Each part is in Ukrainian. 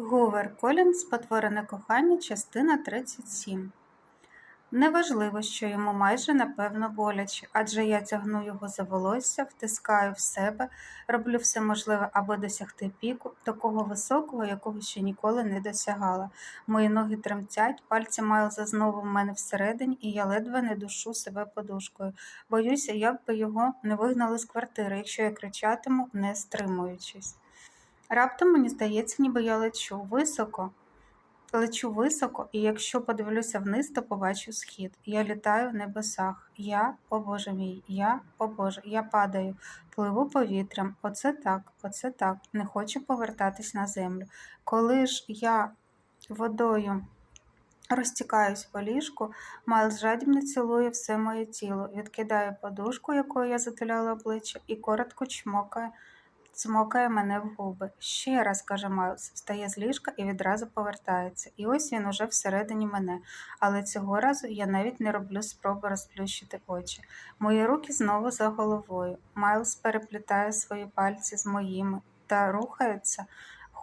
Гувер Колінс Потворене кохання, частина 37 Неважливо, що йому майже напевно боляче, адже я тягну його за волосся, втискаю в себе, роблю все можливе, аби досягти піку, такого високого, якого ще ніколи не досягала. Мої ноги тремтять, пальці Майлза знову в мене всередині, і я ледве не душу себе подушкою. Боюся, як би його не вигнали з квартири, якщо я кричатиму, не стримуючись. Раптом мені здається, ніби я лечу високо. Лечу високо, і якщо подивлюся вниз, то побачу схід. Я літаю в небесах. Я, о Боже мій, я, о Боже, я падаю, пливу повітрям. Оце так, оце так. Не хочу повертатись на землю. Коли ж я водою розтікаюсь по ліжку, Майлз жадібно цілує все моє тіло, відкидає подушку, якою я затуляла обличчя, і коротко чмокає цмокає мене в губи. Ще раз, каже Майлз, встає з ліжка і відразу повертається. І ось він уже всередині мене, але цього разу я навіть не роблю спроби розплющити очі. Мої руки знову за головою. Майлз переплітає свої пальці з моїми та рухається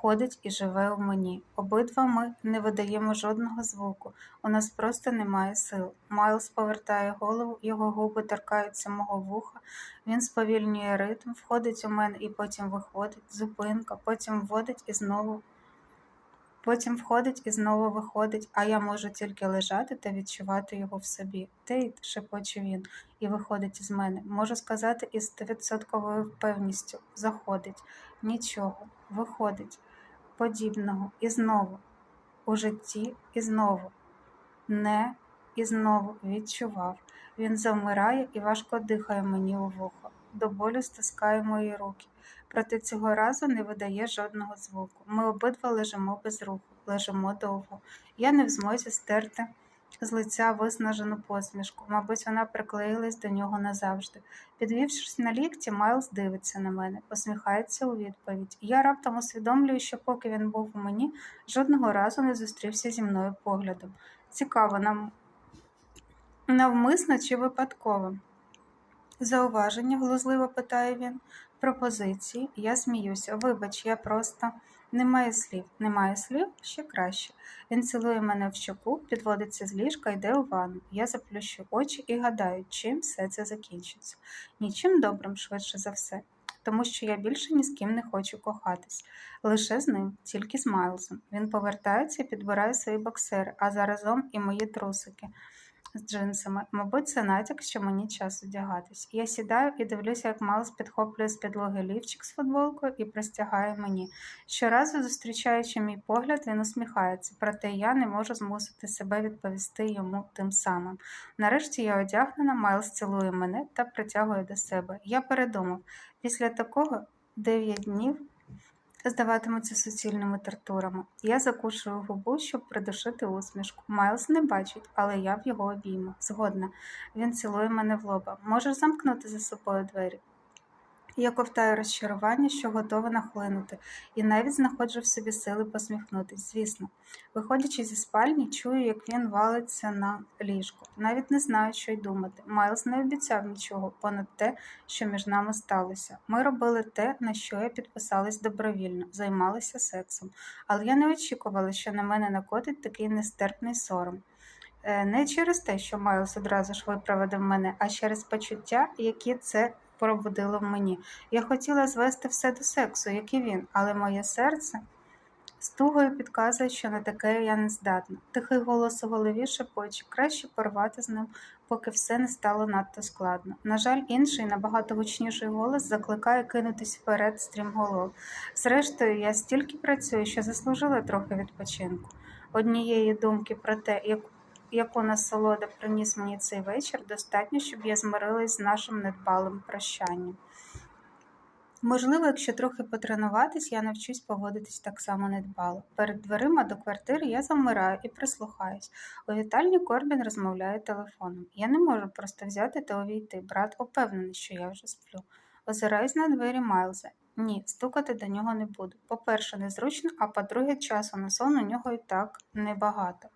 ходить і живе у мені. Обидва ми не видаємо жодного звуку, у нас просто немає сил. Майлз повертає голову, його губи торкаються мого вуха, він сповільнює ритм, входить у мене і потім виходить, зупинка, потім вводить і знову. Потім входить і знову виходить, а я можу тільки лежати та відчувати його в собі. Тейт, шепоче він, і виходить із мене. Можу сказати із стовідсотковою впевністю. Заходить. Нічого, виходить подібного і знову, у житті і знову, не і знову відчував. Він завмирає і важко дихає мені у вухо, до болю стискає мої руки, проте цього разу не видає жодного звуку. Ми обидва лежимо без руху, лежимо довго. Я не в змозі стерти з лиця виснажену посмішку, мабуть, вона приклеїлась до нього назавжди. Підвівшись на лікті, Майлз дивиться на мене, посміхається у відповідь. Я раптом усвідомлюю, що поки він був у мені, жодного разу не зустрівся зі мною поглядом. Цікаво, нам навмисно чи випадково? Зауваження, глузливо питає він. Пропозиції, я сміюся. Вибач, я просто. Немає слів, немає слів ще краще. Він цілує мене в щоку, підводиться з ліжка, йде у ванну. Я заплющу очі і гадаю, чим все це закінчиться. Нічим добрим, швидше за все, тому що я більше ні з ким не хочу кохатись. Лише з ним, тільки з Майлзом. Він повертається і підбирає свої боксери, а заразом і мої трусики з джинсами. Мабуть, це натяк, що мені час одягатись. Я сідаю і дивлюся, як Майлз підхоплює з підлоги лівчик з футболкою і простягає мені. Щоразу, зустрічаючи мій погляд, він усміхається, проте я не можу змусити себе відповісти йому тим самим. Нарешті я одягнена, Майлз цілує мене та притягує до себе. Я передумав. Після такого дев'ять днів здаватимуться суцільними тортурами. Я закушую губу, щоб придушити усмішку. Майлз не бачить, але я в його обіймах. Згодна. Він цілує мене в лоба. Можеш замкнути за собою двері. Я ковтаю розчарування, що готова нахлинути, і навіть знаходжу в собі сили посміхнутись, звісно. Виходячи зі спальні, чую, як він валиться на ліжку. Навіть не знаю, що й думати. Майлз не обіцяв нічого, понад те, що між нами сталося. Ми робили те, на що я підписалась добровільно, займалися сексом, але я не очікувала, що на мене накотить такий нестерпний сором. Е, не через те, що Майлз одразу ж виправдав мене, а через почуття, які це пробудило в мені. Я хотіла звести все до сексу, як і він, але моє серце з тугою підказує, що на таке я не здатна. Тихий голос у голові шепоче, краще порвати з ним, поки все не стало надто складно. На жаль, інший, набагато гучніший голос закликає кинутись вперед стрімголов. Зрештою, я стільки працюю, що заслужила трохи відпочинку. Однієї думки про те, яку яку насолода приніс мені цей вечір, достатньо, щоб я змирилась з нашим недбалим прощанням. Можливо, якщо трохи потренуватись, я навчусь поводитись так само недбало. Перед дверима до квартири я завмираю і прислухаюсь. У вітальні Корбін розмовляє телефоном. Я не можу просто взяти та увійти. Брат упевнений, що я вже сплю. Озираюсь на двері Майлза. Ні, стукати до нього не буду. По-перше, незручно, а по-друге, часу на сон у нього і так небагато.